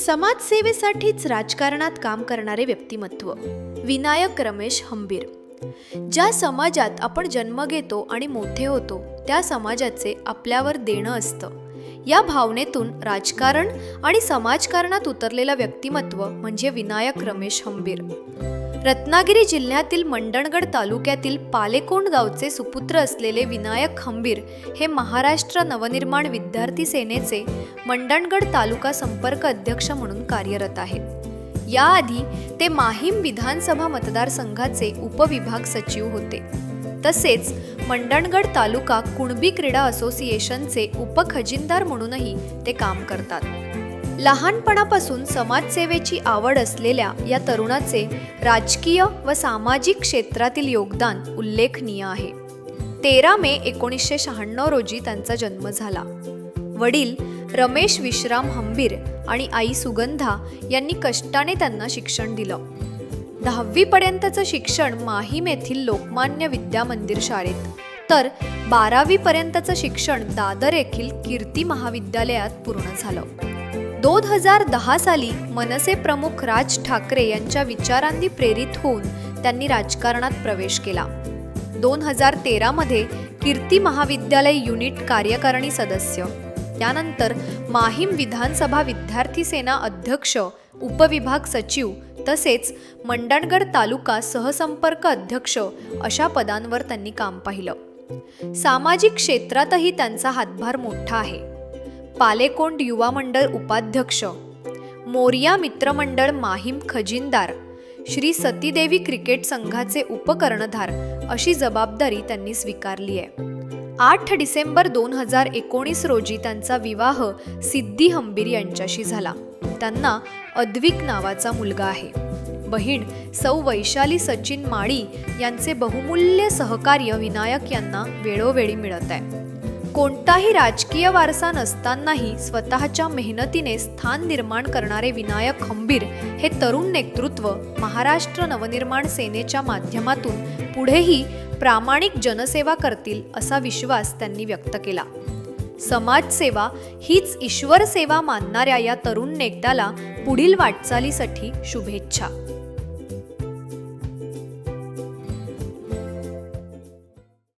समाजसेवेसाठीच राजकारणात काम करणारे व्यक्तिमत्व. विनायक रमेश हंबीर. ज्या समाजात आपण जन्म घेतो आणि मोठे होतो त्या समाजाचे आपल्यावर देणं असतं. या भावनेतून राजकारण आणि समाजकारणात उतरलेलं व्यक्तिमत्व म्हणजे विनायक रमेश हंबीर. रत्नागिरी जिल्ह्यातील मंडणगड तालुक्यातील पालेकोंड गावचे सुपुत्र असलेले विनायक खंबीर हे महाराष्ट्र नवनिर्माण विद्यार्थी सेनेचे मंडणगड तालुका संपर्क अध्यक्ष म्हणून कार्यरत आहेत. याआधी ते माहीम विधानसभा मतदारसंघाचे उपविभाग सचिव होते. तसेच मंडणगड तालुका कुणबी क्रीडा असोसिएशनचे उपखजिनदार म्हणूनही ते काम करतात. लहानपणापासून समाजसेवेची आवड असलेल्या या तरुणाचे राजकीय व सामाजिक क्षेत्रातील योगदान उल्लेखनीय आहे. तेरा मे एकोणीसशे शहाण्णव रोजी त्यांचा जन्म झाला. वडील रमेश विश्राम हंबीर आणि आई सुगंधा यांनी कष्टाने त्यांना शिक्षण दिलं. दहावीपर्यंतचं शिक्षण माहीम येथील लोकमान्य विद्या मंदिर शाळेत. तर बारावीपर्यंतचं शिक्षण दादर येथील कीर्ती महाविद्यालयात पूर्ण झालं. दोन हजार दहा साली मनसे प्रमुख राज ठाकरे यांच्या विचारांनी प्रेरित होऊन त्यांनी राजकारणात प्रवेश केला. दोन हजार तेरामध्ये कीर्ती महाविद्यालय युनिट कार्यकारिणी सदस्य. त्यानंतर माहीम विधानसभा विद्यार्थी सेना अध्यक्ष उपविभाग सचिव तसेच मंडणगड तालुका सहसंपर्क अध्यक्ष अशा पदांवर त्यांनी काम पाहिलं. सामाजिक क्षेत्रातही त्यांचा हातभार मोठा आहे. पालेकोंड युवा मंडळ उपाध्यक्ष. मोरिया मित्रमंडळ माहीम खजिनदार. श्री सतीदेवी क्रिकेट संघाचे उपकर्णधार अशी जबाबदारी त्यांनी स्वीकारली आहे. आठ डिसेंबर दोन हजार एकोणीस रोजी त्यांचा विवाह सिद्धी हंबीर यांच्याशी झाला. त्यांना अद्विक नावाचा मुलगा आहे. बहीण सौ वैशाली सचिन माळी यांचे बहुमूल्य सहकार्य विनायक यांना वेळोवेळी मिळत आहे. कोणताही राजकीय वारसा नसतानाही स्वतःच्या मेहनतीने स्थान निर्माण करणारे विनायक खंबीर हे तरुण नेतृत्व महाराष्ट्र नवनिर्माण सेनेच्या माध्यमातून पुढेही प्रामाणिक जनसेवा करतील असा विश्वास त्यांनी व्यक्त केला. समाजसेवा हीच ईश्वर सेवा मानणाऱ्या या तरुण नेत्याला पुढील वाटचालीसाठी शुभेच्छा.